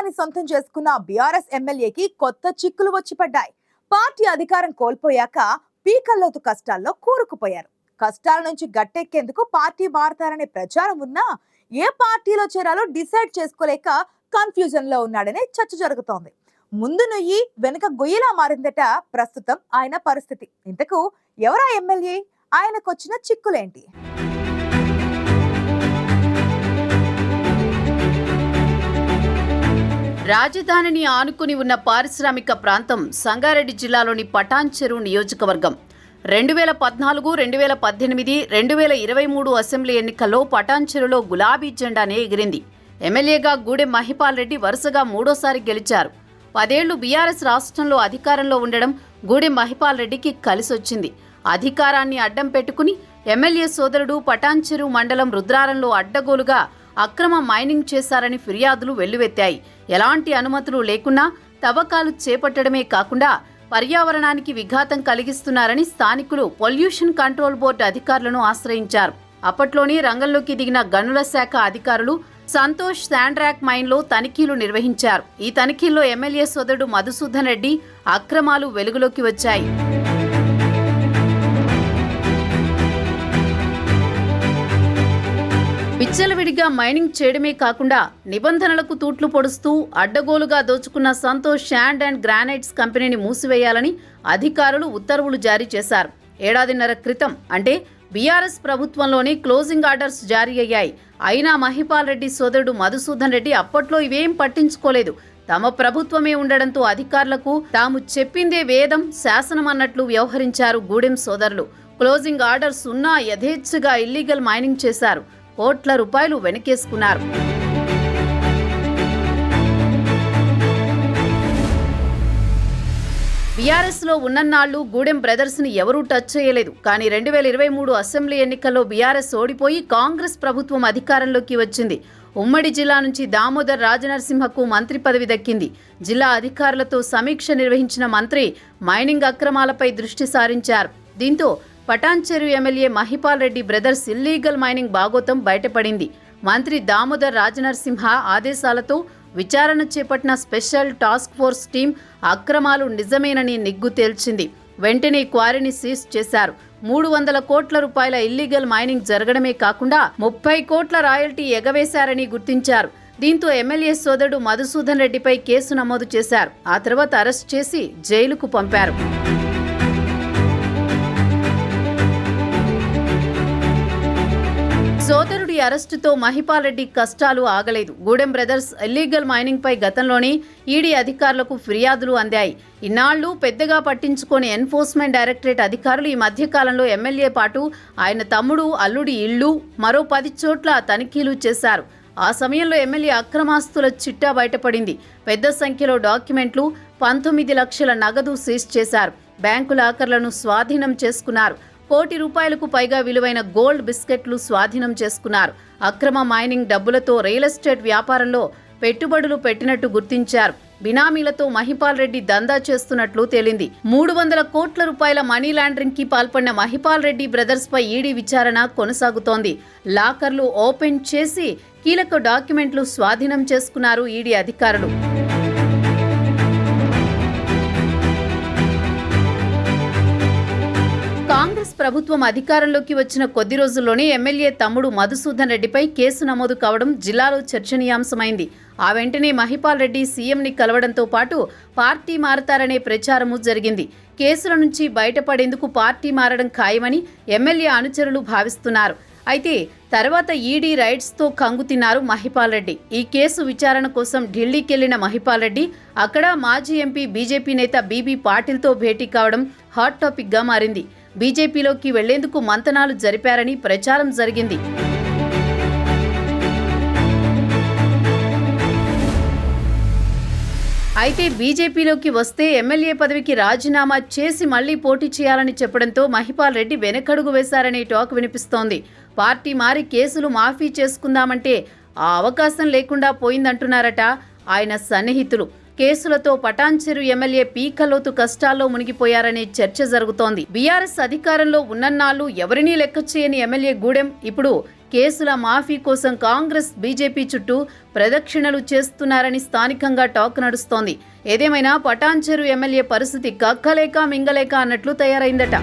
Hat trick సొంతం చేసుకున్న BRS ఎమ్మెల్యేకి కొత్త చిక్కులు వచ్చి పడ్డాయి. పార్టీ అధికారం కోల్పోయాక పీకల్లోతు కష్టాల్లో కూరుకుపోయారు. కష్టాల నుంచి గట్టెక్కేందుకు పార్టీ మారతారనే ప్రచారం ఉన్నా ఏ పార్టీలో చేరాలో డిసైడ్ చేసుకోలేక కన్ఫ్యూజన్లో ఉన్నాడనే చర్చ జరుగుతోంది. ముందు నుయ్యి వెనుక గొయ్యిలా మారిందట ప్రస్తుతం ఆయన పరిస్థితి. ఇంతకు ఎవరా ఎమ్మెల్యే? ఆయనకొచ్చిన చిక్కులేంటి? రాజధానిని ఆనుకుని ఉన్న పారిశ్రామిక ప్రాంతం సంగారెడ్డి జిల్లాలోని పటాన్ చెరువు నియోజకవర్గం. రెండు వేల పద్నాలుగు రెండు వేల పద్దెనిమిది రెండు వేల ఇరవై మూడు అసెంబ్లీ ఎన్నికల్లో పటాన్ చెరువులో గులాబీ జెండానే ఎగిరింది. ఎమ్మెల్యేగా గూడెం మహిపాల్ రెడ్డి వరుసగా మూడోసారి గెలిచారు. పదేళ్ళు బీఆర్ఎస్ రాష్ట్రంలో అధికారంలో ఉండడం గూడెం మహిపాల్ రెడ్డికి కలిసొచ్చింది. అధికారాన్ని అడ్డం పెట్టుకుని ఎమ్మెల్యే సోదరుడు పటాన్ చెరువు మండలం రుద్రారంలో అడ్డగోలుగా అక్రమ మైనింగ్ చేశారని ఫిర్యాదులు వెల్లువెత్తాయి. ఎలాంటి అనుమతులు లేకున్నా తవ్వకాలు చేపట్టడమే కాకుండా పర్యావరణానికి విఘాతం కలిగిస్తున్నారని స్థానికులు పొల్యూషన్ కంట్రోల్ బోర్డు అధికారులను ఆశ్రయించారు. అప్పట్లోనే రంగంలోకి దిగిన గనుల శాఖ అధికారులు సంతోష్ శాండ్రాక్ మైన్లో తనిఖీలు నిర్వహించారు. ఈ తనిఖీల్లో ఎమ్మెల్యే సోదరుడు మధుసూదన్ రెడ్డి అక్రమాలు వెలుగులోకి వచ్చాయి. విచ్చలవిడిగా మైనింగ్ చేయడమే కాకుండా నిబంధనలకు తూట్లు పొడుస్తూ అడ్డగోలుగా దోచుకున్న సంతోష్ శాండ్ అండ్ గ్రానైట్స్ కంపెనీని మూసివేయాలని అధికారులు ఉత్తర్వులు జారీ చేశారు. ఏడాదిన్నర క్రితం అంటే బీఆర్ఎస్ ప్రభుత్వంలోనే క్లోజింగ్ ఆర్డర్స్ జారీ అయ్యాయి. అయినా మహిపాల్ రెడ్డి సోదరుడు మధుసూదన్ రెడ్డి అప్పట్లో ఇవేం పట్టించుకోలేదు. తమ ప్రభుత్వమే ఉండడంతో అధికారులకు తాము చెప్పిందే వేదం శాసనం అన్నట్లు వ్యవహరించారు గూడెం సోదరులు. క్లోజింగ్ ఆర్డర్స్ ఉన్నా యథేచ్ఛగా ఇల్లీగల్ మైనింగ్ చేశారు. కోట్ల రూపాయలు వెనకేసుకున్నారు. బీఆర్ఎస్లో ఉన్నన్నాళ్ళు ఉన్నన్నాళ్ళు గూడెం బ్రదర్స్ని ఎవరూ టచ్ చేయలేదు. కానీ రెండు వేల ఇరవై మూడు అసెంబ్లీ ఎన్నికల్లో బీఆర్ఎస్ ఓడిపోయి కాంగ్రెస్ ప్రభుత్వం అధికారంలోకి వచ్చింది. ఉమ్మడి జిల్లా నుంచి దామోదర్ రాజనరసింహకు మంత్రి పదవి దక్కింది. జిల్లా అధికారులతో సమీక్ష నిర్వహించిన మంత్రి మైనింగ్ అక్రమాలపై దృష్టి సారించారు. దీంతో Patancheru MLA Mahipal Reddy brothers illegal mining బాగోతం బయటపడింది. మంత్రి దామోదర్ రాజనరసింహ ఆదేశాలతో విచారణ చేపట్టిన స్పెషల్ టాస్క్ ఫోర్స్ టీం అక్రమాలు నిజమేనని నిగ్గు తేల్చింది. వెంటనే క్వారీని సీజ్ చేశారు. మూడు వందల కోట్ల రూపాయల ఇల్లీగల్ మైనింగ్ జరగడమే కాకుండా ముప్పై కోట్ల రాయల్టీ ఎగవేశారని గుర్తించారు. దీంతో ఎమ్మెల్యే సోదరుడు మధుసూదన్ రెడ్డిపై కేసు నమోదు చేశారు. ఆ తర్వాత అరెస్ట్ చేసి జైలుకు పంపారు. సోదరుడి అరెస్టుతో మహిపాల్రెడ్డి కష్టాలు ఆగలేదు. గూడెం బ్రదర్స్ ఇల్లీగల్ మైనింగ్ పై గతంలోనే ఈడీ అధికారులకు ఫిర్యాదులు అందాయి. ఇన్నాళ్ళు పెద్దగా పట్టించుకొని ఎన్ఫోర్స్మెంట్ డైరెక్టరేట్ అధికారులు ఈ మధ్యకాలంలో ఎమ్మెల్యే పాటు ఆయన తమ్ముడు అల్లుడి ఇళ్ళు మరో పది చోట్ల తనిఖీలు చేశారు. ఆ సమయంలో ఎమ్మెల్యే అక్రమాస్తుల చిట్టా బయటపడింది. పెద్ద సంఖ్యలో డాక్యుమెంట్లు పంతొమ్మిది లక్షల నగదు సీజ్ చేశారు. బ్యాంకు లాకర్లను స్వాధీనం చేసుకున్నారు. కోటి రూపాయలకు పైగా విలువైన గోల్డ్ బిస్కెట్లు స్వాధీనం చేసుకున్నారు. అక్రమ మైనింగ్ డబ్బులతో రియల్ ఎస్టేట్ వ్యాపారంలో పెట్టుబడులు పెట్టినట్టు గుర్తించారు. బినామీలతో మహిపాల్ రెడ్డి దందా చేస్తున్నట్లు తేలింది. మూడు వందల కోట్ల రూపాయల మనీ లాండరింగ్కి పాల్పడిన మహిపాల్ రెడ్డి బ్రదర్స్ పై ఈడీ విచారణ కొనసాగుతోంది. లాకర్లు ఓపెన్ చేసి కీలక డాక్యుమెంట్లు స్వాధీనం చేసుకున్నారు ఈడీ అధికారులు. కాంగ్రెస్ ప్రభుత్వం అధికారంలోకి వచ్చిన కొద్ది రోజుల్లోనే ఎమ్మెల్యే తమ్ముడు మధుసూదన్ రెడ్డిపై కేసు నమోదు కావడం జిల్లాలో చర్చనీయాంశమైంది. ఆ వెంటనే మహిపాల్ రెడ్డి సీఎంని కలవడంతో పాటు పార్టీ మారతారనే ప్రచారము జరిగింది. కేసుల నుంచి బయటపడేందుకు పార్టీ మారడం ఖాయమని ఎమ్మెల్యే అనుచరులు భావిస్తున్నారు. అయితే తర్వాత ఈడీ రైట్స్తో కంగు తిన్నారు మహిపాల్ రెడ్డి. ఈ కేసు విచారణ కోసం ఢిల్లీకెళ్ళిన మహిపాల్ రెడ్డి అక్కడ మాజీ ఎంపీ బీజేపీ నేత బీబీ పాటిల్తో భేటీ కావడం హాట్ టాపిక్గా మారింది. బీజేపీలోకి వెళ్ళేందుకు మంతనాలు జరిపారని ప్రచారం జరిగింది. అయితే బీజేపీలోకి వస్తే ఎమ్మెల్యే పదవికి రాజీనామా చేసి మళ్ళీ పోటీ చేయాలని చెప్పడంతో మహిపాల్ రెడ్డి వెనకడుగు వేశారనే టాక్ వినిపిస్తోంది. పార్టీ మారి కేసులు మాఫీ చేసుకుందామంటే ఆ అవకాశం లేకుండా పోయిందంటున్నారట ఆయన సన్నిహితులు. కేసులతో పటాన్చెరు ఎమ్మెల్యే పీకలోతు కష్టాల్లో మునిగిపోయారనే చర్చ జరుగుతోంది. బీఆర్ఎస్ అధికారంలో ఉన్నన్నాళ్ళు ఎవరినీ లెక్క చేయని ఎమ్మెల్యే గూడెం ఇప్పుడు కేసుల మాఫీ కోసం కాంగ్రెస్ బీజేపీ చుట్టూ ప్రదక్షిణలు చేస్తున్నారని స్థానికంగా టాక్ నడుస్తోంది. ఏదేమైనా పటాన్చెరు ఎమ్మెల్యే పరిస్థితి కక్కలేక మింగలేక అన్నట్లు తయారైందట.